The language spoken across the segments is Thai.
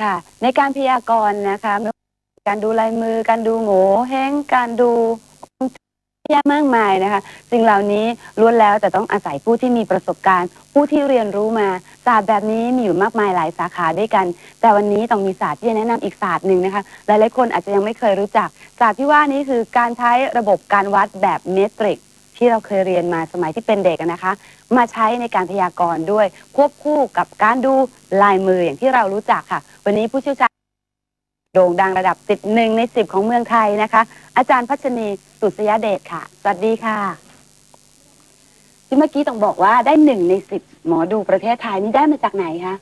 ค่ะ ในการพยากรณ์นะคะไม่ว่าการดูลายมือ การดูโง่เฮงการดูแยะมากมายนะคะสิ่งเหล่านี้ล้วนแล้วแต่ต้องอาศัยผู้ที่มีประสบการณ์ ผู้ที่เรียนรู้มาศาสตร์แบบนี้มีอยู่มากมายหลายสาขาด้วยกัน แต่วันนี้ต้องมีศาสตร์ที่จะแนะนำอีกศาสตร์หนึ่งนะคะหลายๆคนอาจจะยังไม่เคยรู้จักศาสตร์ที่ว่านี้คือการใช้ระบบการวัดแบบเมตริก ที่เราเคยเรียนมาสมัยที่เป็นเด็กอะนะคะ มาใช้ในการพยากรณ์ด้วยควบคู่กับการดูลายมืออย่างที่เรารู้จักค่ะ วันนี้ผู้เชี่ยวชาญโด่งดังระดับติดหนึ่งในสิบของเมืองไทยนะคะ อาจารย์พัชนีสุสยเดชค่ะ สวัสดีค่ะ ที่เมื่อกี้ต้องบอกว่าได้หนึ่งในสิบหมอดูประเทศไทยนี่ได้มาจากไหนคะ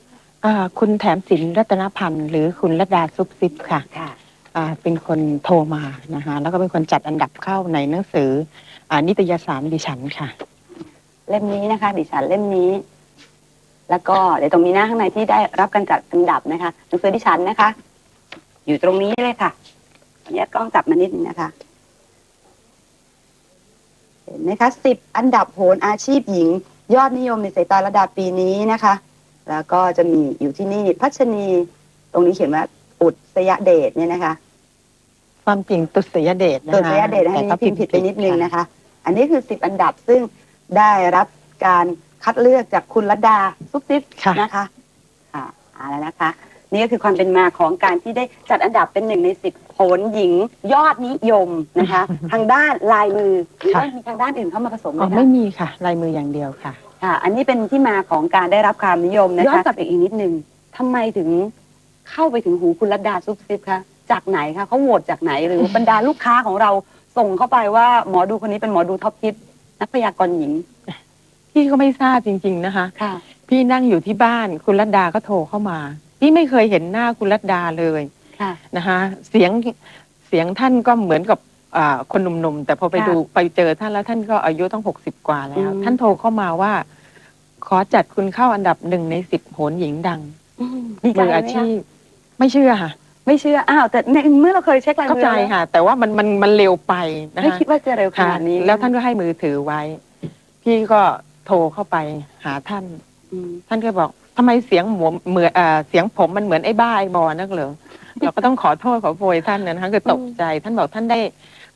อ่าคุณแถมสินรัตนพันธ์หรือคุณรัตดาซุปซิปค่ะ ค่ะอ่า เป็นคนโทรมานะคะแล้วก็เป็นคนจัดอันดับเข้าในหนังสืออนิตยสารดิฉันค่ะ เล่มนี้นะคะ ดิฉันเล่มนี้ แล้วก็เดี๋ยวตรงนี้หน้าข้างในที่ได้รับการจัดอันดับนะคะหนังสือดิฉันนะคะ อยู่ตรงนี้เลยค่ะขออนุญาตกล้องจับมานิดนึงนะคะ เห็นไหมคะสิบอันดับโหนอาชีพหญิง ยอดนิยมในสายตาระดับปีนี้นะคะ แล้วก็จะมีอยู่ที่นี่พัชนี ตรงนี้เขียนว่าอุตสยเดชเนี่ยนะคะ ความจริงตุสยเดชนะคะตัวสยเดชนะแต่คะก็นี่พิมพ์ผิดไปนิดนึงนะคะ อันนี้คือสิบอันดับซึ่งได้รับการคัดเลือกจากคุณรัตดาซุปซิปค่ะ นะคะค่ะเอาแล้วนะคะ นี่ก็คือความเป็นมาของการที่ได้จัดอันดับเป็นหนึ่งในสิบโหนหญิงยอดนิยมนะคะ ทางด้านลายมือหรือว่ามีทางด้านอื่นเข้ามาผสมไหมอ๋อคะ ไม่มีค่ะ ลายมืออย่างเดียวค่ะ ค่ะอันนี้เป็นที่มาของการได้รับความนิยมนะคะย้อนกลับอีกนิดนึงทำไมถึงเข้าไปถึงหูคุณรัตดาซุปซิปคะ จากไหนคะเขาโหวตจากไหนหรือบรรดาลูกค้าของเราส่งเข้าไปว่าหมอดูคนนี้เป็นหมอดูท็อปทิปนักพยากรณ์หญิง พี่ก็ไม่ทราบจริง ๆ นะคะ ค่ะ พี่นั่งอยู่ที่บ้านคุณรัตดาก็โทรเข้ามา พี่ไม่เคยเห็นหน้าคุณรัตดาเลยค่ะ นะคะเสียงเสียงท่านก็เหมือนกับอ่าคนหนุ่มๆแต่พอไปค่ะดูไปเจอท่านแล้วท่านก็อายุต้องหกสิบกว่าแล้ว อืม ท่านโทรเข้ามาว่า ขอจัดคุณเข้าอันดับหนึ่งในสิบโหนหญิงดัง ดีใจมือไหมอาคะชีพ ไม่เชื่อค่ะ ไม่เชื่ออ้าวแต่ในเมื่อเราเคยเช็คลายเข้ามือใจแล้วค่ะ แต่ว่ามันมันมันเร็วไปนะไม่คะคิดว่าจะเร็วขค่ะนาดนี้แล้วท่านก็ให้มือถือไว้ พี่ก็โทรเข้าไปหาท่าน อืมท่านก็บอกทำไมเสียงหมวเหมือนเอ่อเสียงผมมันเหมือนไอ้บ้าไอ้บอนักเหรอ เราก็ต้องขอโทษขอโพยท่านนะคะคือตกใจ ท่านบอกท่านได้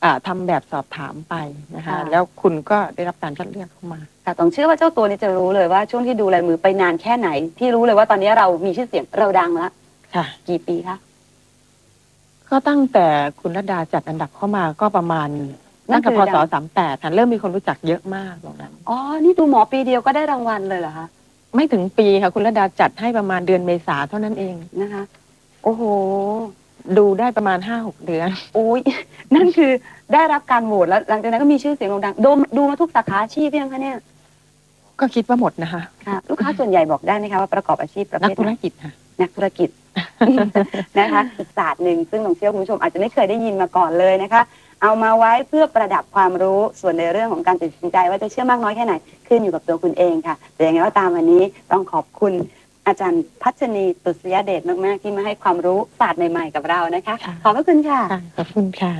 อ่าทำแบบสอบถามไปนะคะค่ะแล้วคุณก็ได้รับการคัดเลือกเข้ามาแต่ต้องเชื่อว่าเจ้าตัวนี้จะรู้เลยว่าช่วงที่ดูลายมือไปนานแค่ไหน ที่รู้เลยว่าตอนนี้เรามีชื่อเสียงเราดังแล้วค่ะ กี่ปีคะ ก็ตั้งแต่คุณรดาจัดอันดับเข้ามาก็ประมาณนั่ตั้นงแต่คือพดัศงสามแปดเริ่มมีคนรู้จักเยอะมากตรงนั้น อ๋อ นี่ดูหมอปีเดียวก็ได้รางวัลเลยเหรอคะ ไม่ถึงปีค่ะ คุณรดาจัดให้ประมาณเดือนเมษาเท่านั้นเอง นะคะ โอ้โห ดูได้ประมาณห้าหกเดือน โอ้ย นั่นคือได้รับการโหวตแล้ว หลังจากนั้นก็มีชื่อเสียงโด่งดังดูดูมาทุกสาขาอาชีพยังคะเนี่ย ก็คิดว่าหมดนะคะ ค่ะ ลูกค้าส่วนใหญ่บอกได้ไหมคะว่าประกอบอาชีพประเภนักทธุไหรนกิจค่ะ นักธุรกิจ นะคะอีกศาสตร์หนึ่งซึ่งผมเชื่อคุณผู้ชมอาจจะไม่เคยได้ยินมาก่อนเลยนะคะ เอามาไว้เพื่อประดับความรู้ส่วนในเรื่องของการตัดสินใจว่าจะเชื่อมากน้อยแค่ไหนขึ้นอยู่กับตัวคุณเองค่ะ แต่ยังไงก็ตามวันนี้ต้องขอบคุณอาจารย์พัชนีตุสยเดชมาก ๆ ที่มาให้ความรู้ศาสตร์ใหม่ ๆ กับเรานะคะค่ะขอบพระคุณค่ะ ค่ะขอบคุณค่ะ